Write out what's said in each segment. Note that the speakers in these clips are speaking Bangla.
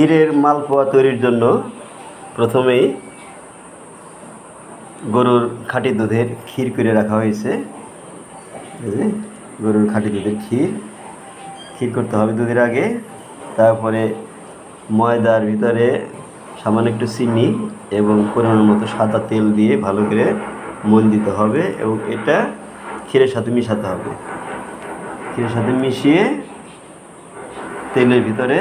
ক্ষীরের মালপোয়া তৈরির জন্য প্রথমেই গরুর খাঁটি দুধের ক্ষীর করে রাখা হয়েছে। গরুর খাঁটি দুধের ক্ষীর। ক্ষীর করতে হবে দুধের আগে। তারপরে ময়দার ভিতরে সামান্য একটু চিনি এবং পরিমাণ মতো সাদা তেল দিয়ে ভালো করে মন দিতে হবে এবং এটা ক্ষীরের সাথে মিশাতে হবে। ক্ষীরের সাথে মিশিয়ে তেলের ভিতরে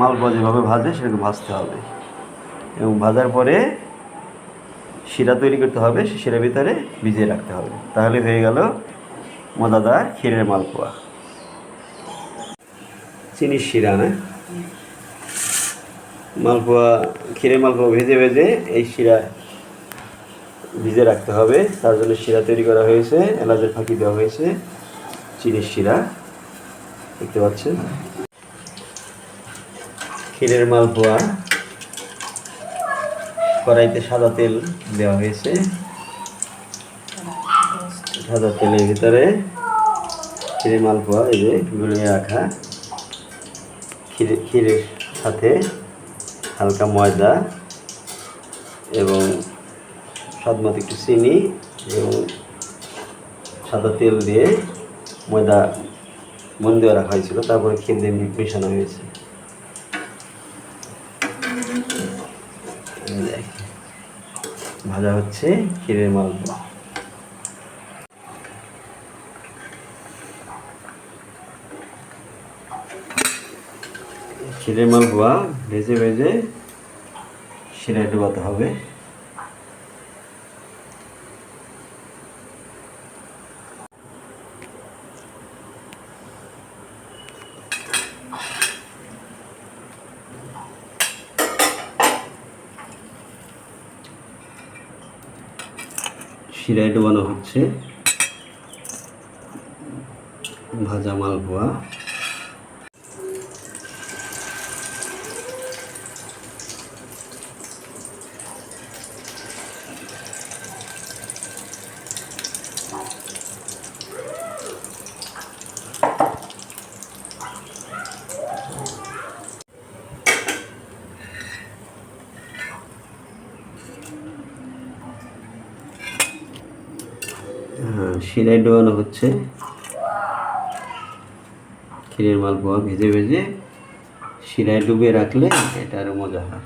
মালপোয়া যেভাবে ভাজে সেরকম ভাজতে হবে। এবং ভাজার পরে শিরা তৈরি করতে হবে, সে শিরার ভিতরে ভিজিয়ে রাখতে হবে। তাহলে হয়ে গেল মজাদার ক্ষীরের মালপোয়া। চিনির শিরা না মালপোয়া, ক্ষীরের মালপোয়া ভেজে ভেজে এই শিরা ভিজে রাখতে হবে। তার জন্য শিরা তৈরি করা হয়েছে, এলাচের ফাঁকি দেওয়া হয়েছে, চিনির শিরা। দেখতে পাচ্ছেন? ক্ষীরের মালপোয়া কড়াইতে সাদা তেল দেওয়া হয়েছে। সাদা তেলের ভিতরে ক্ষীরের মালপোয়া এই যে গুলিয়ে রাখা। ক্ষীরে, ক্ষীরের সাথে হালকা ময়দা এবং স্বাদমতো একটু চিনি এবং সাদা তেল দিয়ে ময়দা দেওয়া রাখা হয়েছিল, তারপরে ক্ষীর দিয়ে মেশানো হয়েছে। ভাজা হচ্ছে ক্ষীরের মালপোয়া ক্ষীরের মালপোয়া ভেজে ভেজে শিরায় ডোবাতে হবে। শিরায় ডোবানো হচ্ছে। ভাজা মালপোয়া। শিরায় ডোয়ানো হচ্ছে। ক্ষীরের মালপোয়া ভেজে ভেজে শিরায় ডুবে রাখলে এটা আরও মজা হয়।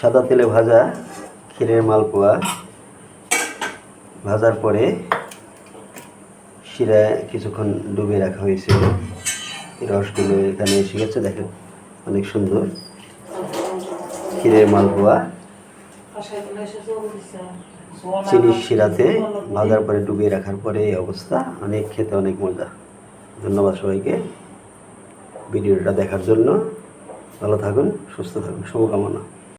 সাদা তেলে ভাজা ক্ষীরের মালপোয়া। ভাজার পরে শিরায় কিছুক্ষণ ডুবে রাখা হয়েছিল এই রসগুলো এখানে এসে গেছে, দেখেন। অনেক সুন্দর। ক্ষীরের মালপোয়া চিনির শিরাতে ভাজার পরে ডুবিয়ে রাখার পরে এই অবস্থা। অনেক খেতে অনেক মজা। ধন্যবাদ সবাইকে ভিডিওটা দেখার জন্য। ভালো থাকুন, সুস্থ থাকুন, শুভকামনা।